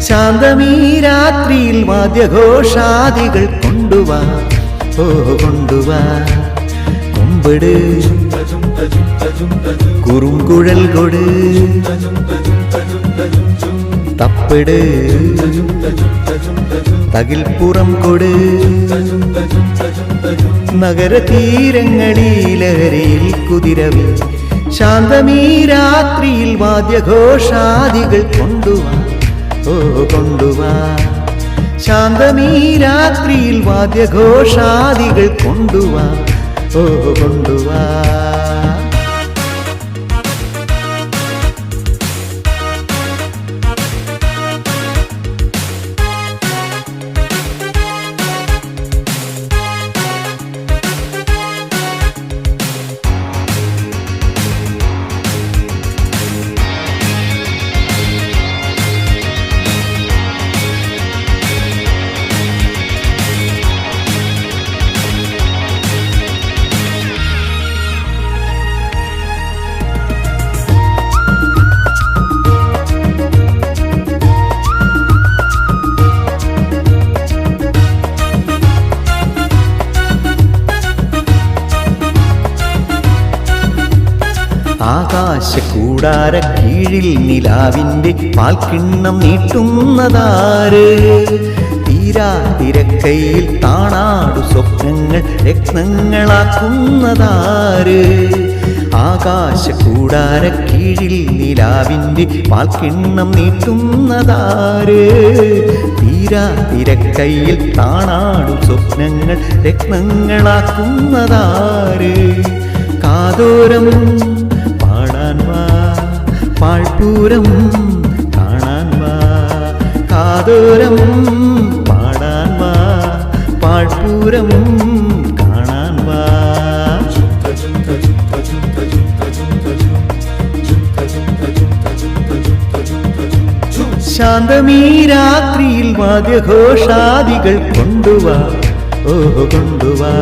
ശാന്തമീ രാത്രിയിൽ വാദ്യഘോഷാദികൾ കൊണ്ടുവാ. ഓ കൊണ്ടുവാ. കൊമ്പിട്. കുറുങ്കുഴൽ കൊട്. തപ്പിട്. തകിൽപ്പുറം കൊട്. നഗരതീരങ്ങളിലഹരയിൽ കുതിരവി ശാന്തമീ രാത്രിയിൽ വാദ്യഘോഷാദികൾ കൊണ്ടുവാ. ഓ കൊണ്ടുവാ. ശാന്തമീ രാത്രിയിൽ വാദ്യഘോഷാദികൾ കൊണ്ടുവാ. ഓ കൊണ്ടുവാ. ആകാശക്കൂടാര കീഴിൽ നിലാവിന്റെ പാൽക്കിണ്ണം നീട്ടുന്നതാര്? തീരാ തിരക്കയിൽ താണാടു സ്വപ്നങ്ങൾ രത്നങ്ങളാക്കുന്നതാര്? ആകാശക്കൂടാര കീഴിൽ നിലാവിന്റെ പാൽക്കിണ്ണം നീട്ടുന്നതാര്? തീരാ തിരക്കയിൽ താണാടു സ്വപ്നങ്ങൾ രത്നങ്ങളാക്കുന്നതാര്? കാതോരം പാഴ്പൂരം കാണാൻ വാ. കാതോരം പാടാൻ വാ. പാഴ്പൂരം കാണാൻ വാ. ശാന്തമീ രാത്രിയിൽ വാദ്യഘോഷാദികൾ കൊണ്ടുവാ. ഓ കൊണ്ടുവാ.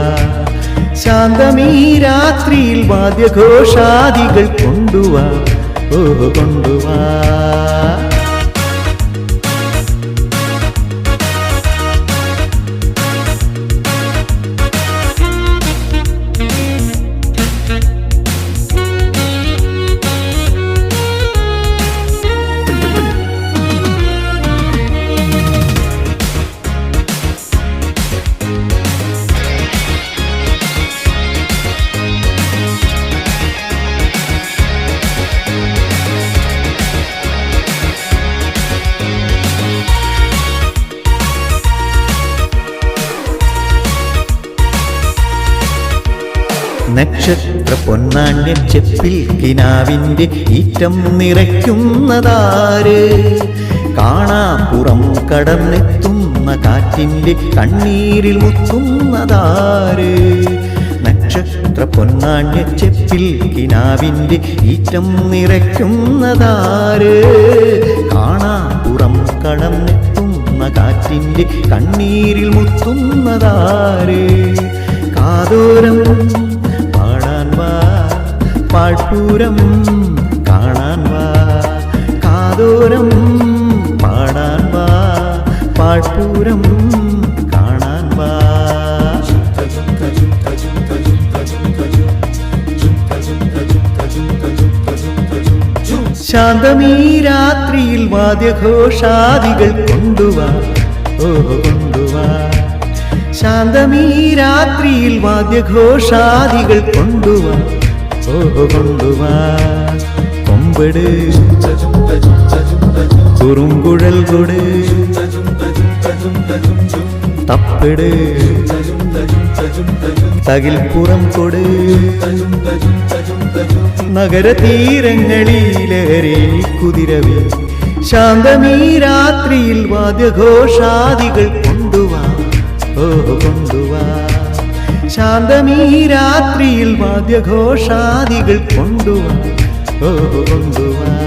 ശാന്തമീ രാത്രിയിൽ വാദ്യഘോഷാദികൾ കൊണ്ടുവാ. ഓ കൊണ്ടുവാ നക്ഷത്ര പൊന്നാണ്യം ചെപ്പിൽ കിനാവിന്റെ ഈറ്റം നിറയ്ക്കുന്നതാര്? കാണാപ്പുറം കടന്നെത്തുന്ന കാറ്റിന്റെ കണ്ണീരിൽ മുത്തുന്നതാര്? നക്ഷത്ര പൊന്നാണ്യ ചെപ്പിൽ കിനാവിന്റെ ഈറ്റം നിറയ്ക്കുന്നതാര്? കാണാപ്പുറം കടന്നെത്തുന്ന കാറ്റിന്റെ കണ്ണീരിൽ മുത്തുന്നതാര്? കാതോരം പാഴ്പൂരം കാണാൻ വാ. കാതോരം പാടാൻ വാ. പാഴ്പൂരം കാണാൻ വാ. ശാന്തമീ രാത്രിയിൽ വാദ്യഘോഷാദികൾ കൊണ്ടുവാ. ഓ കൊണ്ടുവാ. ശാന്തമീ രാത്രിയിൽ വാദ്യഘോഷാദികൾ കൊണ്ടുവാ. കൊണ്ടുവാ കൊമ്പട്. കുറുങ്കുഴൽ കൊട്. തപ്പിട്. തകിൽപ്പുറം കൊട്. നഗരതീരങ്ങളിലേറെ കുതിരവി. ശാന്തമീ രാത്രിയിൽ വാദ്യഘോഷാദികൾ കൊണ്ടുവാ ഓ കൊണ്ടുവാ ശാന്തമീ രാത്രിയിൽ വാദ്യഘോഷാദികൾ കൊണ്ടുവന്നു. ഓ കൊണ്ടുവാ